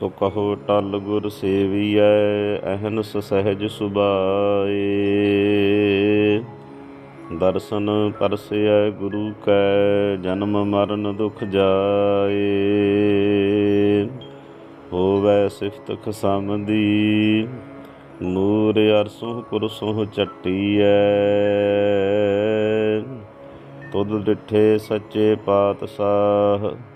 ਸੋ ਕਹੋ ਟਲ ਗੁਰ ਸੇਵੀਐ, ਅਹਨਸ ਸਹਿਜ ਸੁਭਾਏ। ਦਰਸ਼ਨ ਪਰਸਿਐ ਗੁਰੂ ਕੈ, ਜਨਮ ਮਰਨ ਦੁਖ ਜਾਏ। ਹੋਵੈ ਸਿਫਤ ਖਸਮ ਦੀ ਨੂਰ ਅਰਸੋਂ ਕੁਰਸੋਂ ਚੱਟੀਐ। ਤੁਧ ਡਿਠੇ ਸੱਚੇ ਪਾਤਸ਼ਾਹ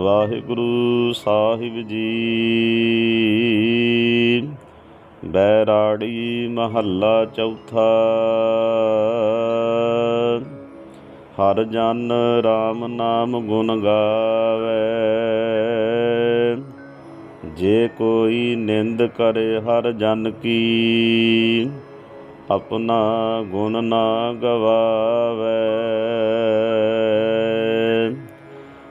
ਵਾਹਿਗੁਰੂ ਸਾਹਿਬ ਜੀ। ਬੈਰਾੜੀ ਮਹੱਲਾ ਚੌਥਾ। ਹਰ ਜਨ RAM ਨਾਮ ਗੁਣ ਗਾਵੇ। ਜੇ ਕੋਈ ਨਿੰਦ ਕਰੇ ਹਰ ਜਨ ਕੀ, ਆਪਣਾ ਗੁਣ ਨਾ ਗਵਾਵੇ।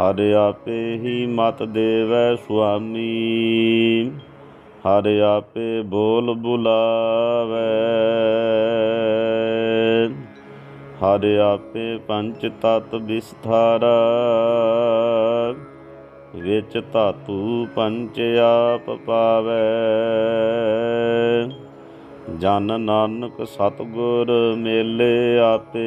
ਹਰ ਆਪੇ ਹੀ ਮਤ ਦੇਵੈ ਸੁਆਮੀ। ਹਰ ਆਪੇ ਬੋਲ ਬੁਲਾਵੇ। ਹਰ ਆਪੇ ਪੰਚ ਤਤ ਵਿਸਥਾਰਾ। ਵਿੱਚ ਧਾਤੂ ਪੰਚ ਆਪ ਪਾਵੇ। ਜਨ ਨਾਨਕ ਸਤਗੁਰ ਮੇਲੇ ਆਪੇ।